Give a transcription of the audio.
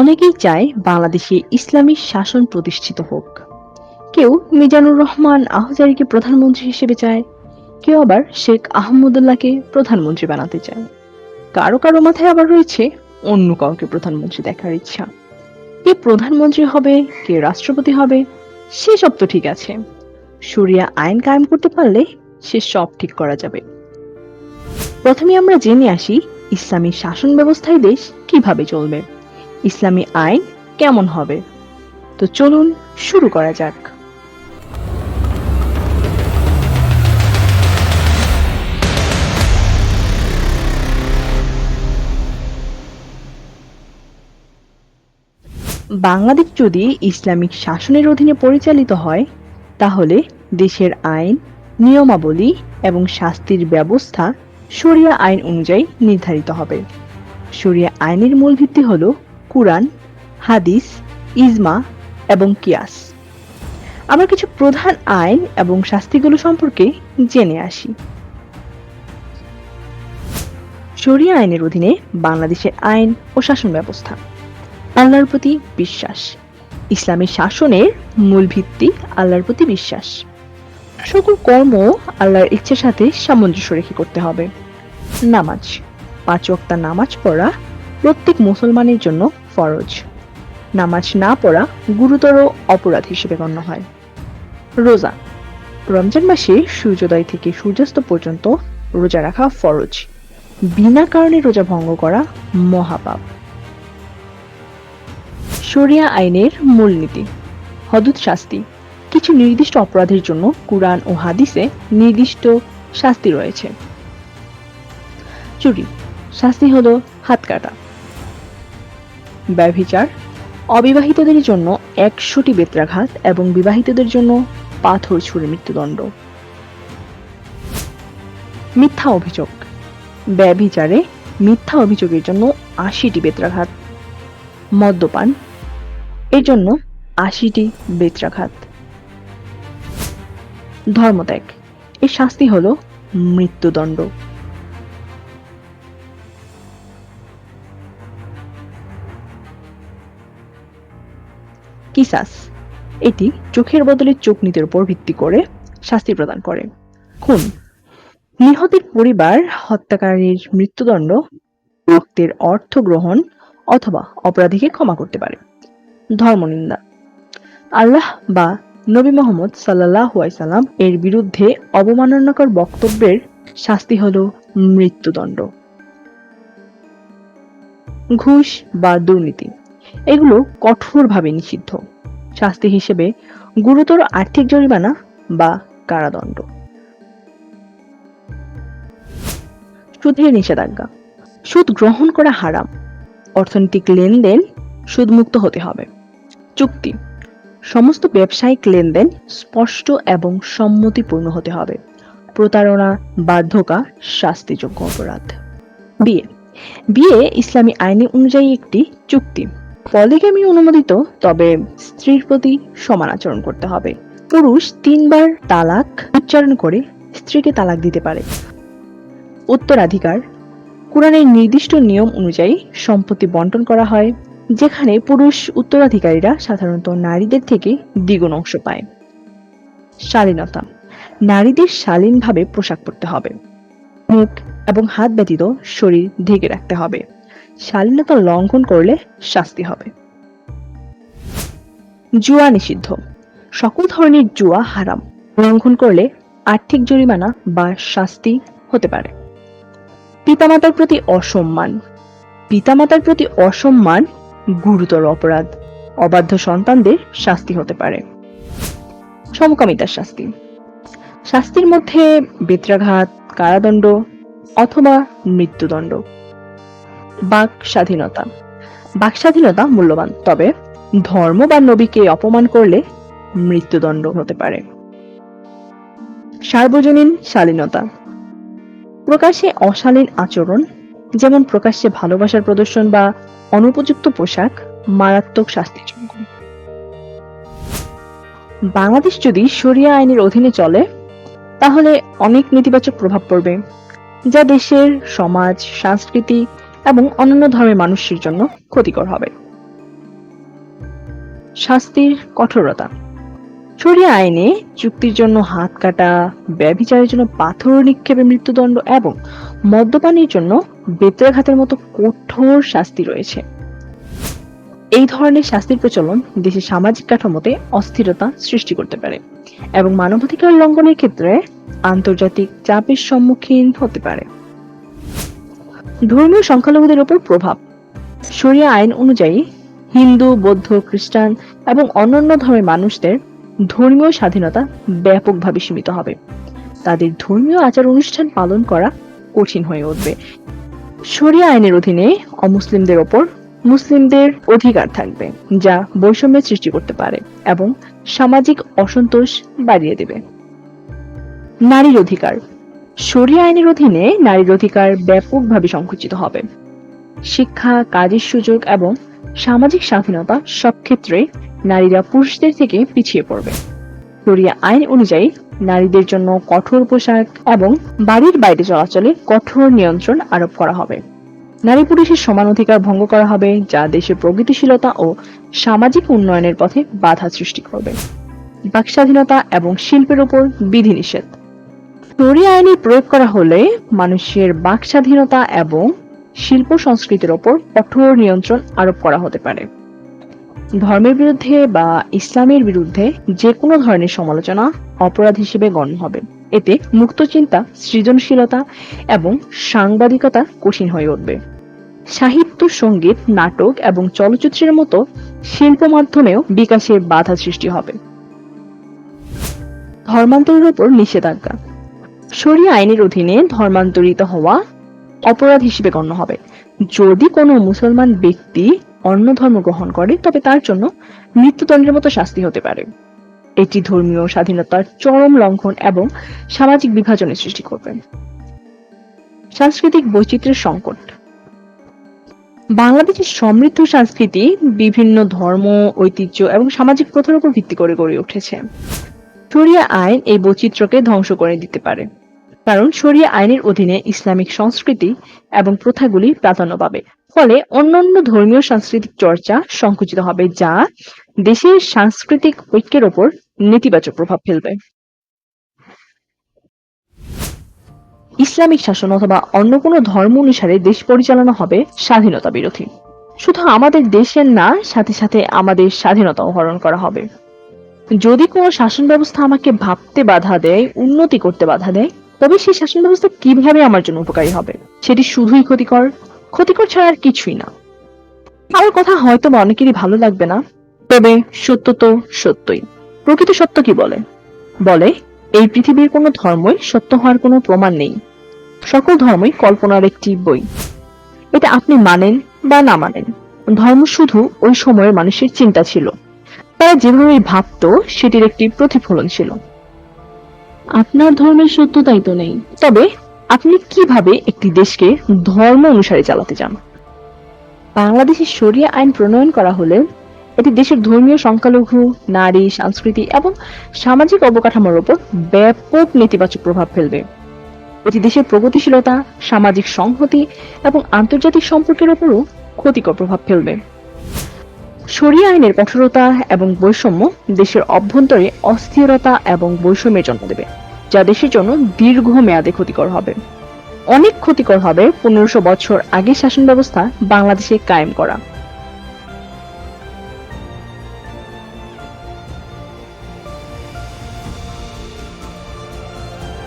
অনেকেই চায় বাংলাদেশে ইসলামী শাসন প্রতিষ্ঠিত হোক। কেউ মিজানুর রহমান আহজারিকে প্রধানমন্ত্রী হিসেবে চায়, কেউ আবার শেখ আহমদুল্লাহকে প্রধানমন্ত্রী বানাতে চায়। কারও কারও মাথায় আবার রয়েছে অন্য কাউকে প্রধানমন্ত্রী দেখার ইচ্ছা। কে প্রধানমন্ত্রী হবে, কে রাষ্ট্রপতি হবে সেসব তো ঠিক আছে। শরিয়া আইন কায়েম করতে পারলে সে সব ঠিক করা যাবে। প্রথমে আমরা জেনে আসি ইসলামী শাসন ব্যবস্থায় দেশ কীভাবে চলবে। ইসলামী আইন কেমন হবে? তো চলুন শুরু করা যাক। বাংলাদেশ যদি ইসলামিক শাসনের অধীনে পরিচালিত হয়, তাহলে দেশের আইন, নিয়মাবলী এবং শাস্তির ব্যবস্থা শরিয়া আইন অনুযায়ী নির্ধারিত হবে। শরিয়া আইনের মূল ভিত্তি হল কুরআন, হাদিস, ইজমা এবং কিয়াস। আমরা কিছু প্রধান আইন এবং শাস্তিগুলো সম্পর্কে জেনে আসি। শরিয়া আইনের অধীনে বাংলাদেশের আইন ও শাসন ব্যবস্থা। আল্লাহর প্রতি বিশ্বাস। ইসলামী শাসনের মূল ভিত্তি আল্লাহর প্রতি বিশ্বাস। সকল কর্ম আল্লাহর ইচ্ছার সাথে সামঞ্জস্য রেখে করতে হবে। নামাজ। পাঁচ ওয়াক্ত নামাজ পড়া প্রত্যেক মুসলমানের জন্য ফরজ। নামাজ না পড়া গুরুতর অপরাধ হিসেবে গণ্য হয়। রোজা। রমজান মাসে সূর্যোদয় থেকে সূর্যাস্ত পর্যন্ত রোজা রাখা ফরজ। বিনা কারণে রোজা ভঙ্গ করা মহাপাপ। শরিয়া আইনের মূলনীতি। হদুদ শাস্তি। কিছু নির্দিষ্ট অপরাধের জন্য কুরআন ও হাদিসে নির্দিষ্ট শাস্তি রয়েছে। চুরি। শাস্তি হলো হাত কাটা। ব্যভিচার, অবিবাহিতদের জন্য একশোটি বেত্রাঘাত এবং বিবাহিতদের জন্য পাথর ছুঁড়ে মৃত্যুদণ্ড। মিথ্যা অভিযোগ। ব্যভিচারে মিথ্যা অভিযোগের জন্য আশিটি বেত্রাঘাত। মদ্যপান, এর জন্য আশিটি বেত্রাঘাত। ধর্মত্যাগ, এর শাস্তি হল মৃত্যুদণ্ড। কিসাস। এটি চোখের বদলে চোখ নিতের উপর ভিত্তি করে শাস্তি প্রদান করে। খুন। নিহতের পরিবার হত্যাকারীর মৃত্যুদণ্ড, রক্তের অর্থ গ্রহণ অথবা অপরাধীকে ক্ষমা করতে পারে। ধর্মনিন্দা আল্লাহ বা নবী মোহাম্মদ সাল্লাহ সাল্লাম এর বিরুদ্ধে অবমাননাকর বক্তব্যের শাস্তি হল মৃত্যুদণ্ড। ঘুষ বা দুর্নীতি। এগুলো কঠোরভাবে নিষিদ্ধ। শাস্তি হিসেবে গুরুতর আর্থিক জরিমানা বা কারাদণ্ড। সুদের নিষেধাজ্ঞা। সুদ গ্রহণ করা হারাম। অর্থনৈতিক লেনদেন সুদমুক্ত হতে হবে। চুক্তি। সমস্ত ব্যবসায়িক লেনদেন স্পষ্ট এবং সম্মতিপূর্ণ হতে হবে। প্রতারণা বাধ্যকা শাস্তিযোগ্য অপরাধ। বিয়ে। বিয়ে ইসলামী আইন অনুযায়ী একটি চুক্তি। পলিগামি অনুমোদিত, তবে স্ত্রীর প্রতি সমান আচরণ করতে হবে। পুরুষ তিনবার তালাক উচ্চারণ করে স্ত্রীকে তালাক দিতে পারে। উত্তরাধিকার, কোরআনের নির্দিষ্ট নিয়ম অনুযায়ী সম্পত্তি বন্টন করা হয়, যেখানে পুরুষ উত্তরাধিকারীরা সাধারণত নারীদের থেকে দ্বিগুণ অংশ পায়। শালীনতা, নারীদের শালীনভাবে পোশাক পরতে হবে। মুখ এবং হাত ব্যতীত শরীর ঢেকে রাখতে হবে। শালীনতা লঙ্ঘন করলে শাস্তি হবে। জুয়া নিষিদ্ধ। সকল ধরনের জুয়া হারাম। লঙ্ঘন করলে আর্থিক জরিমানা বা শাস্তি হতে পারে। পিতামাতার প্রতি অসম্মান। পিতামাতার প্রতি অসম্মান গুরুতর অপরাধ। অবাধ্য সন্তানদের শাস্তি হতে পারে। সমকামিতার শাস্তি। শাস্তির মধ্যে বেত্রাঘাত, কারাদণ্ড অথবা মৃত্যুদণ্ড। বাক স্বাধীনতা বাক স্বাধীনতা মূল্যবান, তবে ধর্ম বা নবীকে অপমান করলে মৃত্যুদণ্ড হতে পারে। সার্বজনীন শালীনতা। প্রকাশ্যে অশালীন আচরণ, যেমন প্রকাশ্যে ভালোবাসার প্রদর্শন বা অনুপযুক্ত পোশাক, মারাত্মক শাস্তিযোগ্য। বাংলাদেশ যদি শরিয়া আইনের অধীনে চলে, তাহলে অনেক নেতিবাচক প্রভাব পড়বে, যা দেশের সমাজ সংস্কৃতি এবং অন্যান্য ধর্মের মানুষের জন্য ক্ষতিকর হবে। শাস্তির কঠোরতা। শরিয়া আইনে চুক্তির জন্য হাত কাটা, ব্যভিচারের জন্য পাথর নিক্ষেপে মৃত্যুদণ্ড এবং মদ্যপানের জন্য বেত্রাঘাতের মতো কঠোর শাস্তি রয়েছে। এই ধরনের শাস্তির প্রচলন দেশের সামাজিক কাঠামোতে অস্থিরতা সৃষ্টি করতে পারে এবং মানবাধিকার লঙ্ঘনের ক্ষেত্রে আন্তর্জাতিক চাপের সম্মুখীন হতে পারে। ধর্মীয় সংখ্যালঘুদের উপর প্রভাব। শরিয়া আইন অনুযায়ী হিন্দু, বৌদ্ধ, খ্রিস্টান এবং অন্যান্য ধর্মের মানুষদের ধর্মীয় স্বাধীনতা ব্যাপকভাবে সীমিত হবে। তাদের ধর্মীয় আচার অনুষ্ঠান পালন করা কঠিন হয়ে উঠবে। শরিয়া আইনের অধীনে অমুসলিমদের ওপর মুসলিমদের অধিকার থাকবে, যা বৈষম্যের সৃষ্টি করতে পারে এবং সামাজিক অসন্তোষ বাড়িয়ে দেবে। নারীর অধিকার শরিয়া আইনের অধীনে নারীর অধিকার ব্যাপকভাবে সংকুচিত হবে। শিক্ষা, কাজের সুযোগ এবং সামাজিক স্বাধীনতা সব ক্ষেত্রে নারীরা পুরুষদের থেকে পিছিয়ে পড়বে। শরিয়া আইন অনুযায়ী নারীদের জন্য কঠোর পোশাক এবং বাড়ির বাইরে চলাচলে কঠোর নিয়ন্ত্রণ আরোপ করা হবে। নারী পুরুষের সমান অধিকার ভঙ্গ করা হবে, যা দেশের প্রগতিশীলতা ও সামাজিক উন্নয়নের পথে বাধা সৃষ্টি করবে। বাক স্বাধীনতা এবং শিল্পের উপর বিধিনিষেধ। শরিয়া আইনের প্রয়োগ করা হলে মানুষের বাক স্বাধীনতা এবং শিল্প সংস্কৃতির ওপর কঠোর নিয়ন্ত্রণ আরোপ করা হতে পারে। ধর্মের বিরুদ্ধে বা ইসলামের বিরুদ্ধে যে কোনো ধরনের সমালোচনা অপরাধ হিসেবে গণ্য হবে। এতে মুক্ত চিন্তা, সৃজনশীলতা এবং সাংবাদিকতা কঠিন হয়ে উঠবে। সাহিত্য, সংগীত, নাটক এবং চলচ্চিত্রের মতো শিল্প মাধ্যমেও বিকাশের বাধা সৃষ্টি হবে। ধর্মান্তরের উপর নিষেধাজ্ঞা। শরিয়া আইনের অধীনে ধর্মান্তরিত হওয়া অপরাধ হিসেবে গণ্য হবে। যদি কোনো মুসলমান ব্যক্তি অন্য ধর্ম গ্রহণ করে, তবে তার জন্য মৃত্যুদণ্ডের মতো শাস্তি হতে পারে। এটি ধর্মীয় স্বাধীনতার চরম লঙ্ঘন এবং সামাজিক বিভাজনের সৃষ্টি করবে। সাংস্কৃতিক বৈচিত্র্যের সংকট। বাংলাদেশের সমৃদ্ধ সংস্কৃতি বিভিন্ন ধর্ম, ঐতিহ্য এবং সামাজিক প্রথার উপর ভিত্তি করে গড়ে উঠেছে। শরিয়া আইন এই বৈচিত্র্যকে ধ্বংস করে দিতে পারে। কারণ শরিয়া আইনের অধীনে ইসলামিক সংস্কৃতি এবং প্রথাগুলি প্রাধান্য পাবে। ফলে অন্যান্য ধর্মীয় সাংস্কৃতিক চর্চা সংকুচিত হবে যা দেশের সাংস্কৃতিক ঐক্যের ওপর নেতিবাচক প্রভাব ফেলবে। ইসলামিক শাসন অথবা অন্য কোনো ধর্ম অনুসারে দেশ পরিচালনা হবে স্বাধীনতা বিরোধী। শুধু আমাদের দেশের না, সাথে সাথে আমাদের স্বাধীনতাও হরণ করা হবে। যদি কোনো শাসন ব্যবস্থা আমাকে ভাবতে বাধা দেয়, উন্নতি করতে বাধা দেয় তবে সেই শাসন ব্যবস্থা কীভাবে আমার জন্য উপকারী হবে? সেটি শুধুই ক্ষতিকর? ক্ষতিকর ছাড়া আর কিছুই না। আমার কথা হয়তো বা অনেকেরই ভালো লাগবে না, তবে সত্য তো সত্যই। প্রকৃত সত্য কি বলে? বলে, এই পৃথিবীর কোনো ধর্মই সত্য হওয়ার কোনো প্রমাণ নেই। সকল ধর্মই কল্পনার একটি বই। এটা আপনি মানেন বা না মানেন, ধর্ম শুধু ওই সময়ের মানুষের চিন্তা ছিল। তারা যেভাবে ভাবতো, সেটির একটি প্রতিফলন ছিল। আপনার ধর্মের সত্যতাই তো নেই। তবে আপনি কীভাবে একটি দেশকে ধর্ম অনুসারে চালাতে চান? বাংলাদেশের শরিয়া আইন প্রণয়ন করা হলে এটি দেশের ধর্মীয় সংখ্যালঘু, নারী, সংস্কৃতি এবং সামাজিক অবকাঠামোর উপর ব্যাপক নেতিবাচক প্রভাব ফেলবে। এটি দেশের প্রগতিশীলতা, সামাজিক সংহতি এবং আন্তর্জাতিক সম্পর্কের উপরও ক্ষতিকর প্রভাব ফেলবে। শরিয়া আইনের কঠোরতা এবং বৈষম্য দেশের অভ্যন্তরে অস্থিরতা এবং বৈষম্যের জন্ম দেবে। যা দেশের জন্য দীর্ঘ মেয়াদে ক্ষতিকর হবে। অনেক ক্ষতিকর হবে পনেরোশো বছর আগে শাসন ব্যবস্থা বাংলাদেশে কায়েম করা।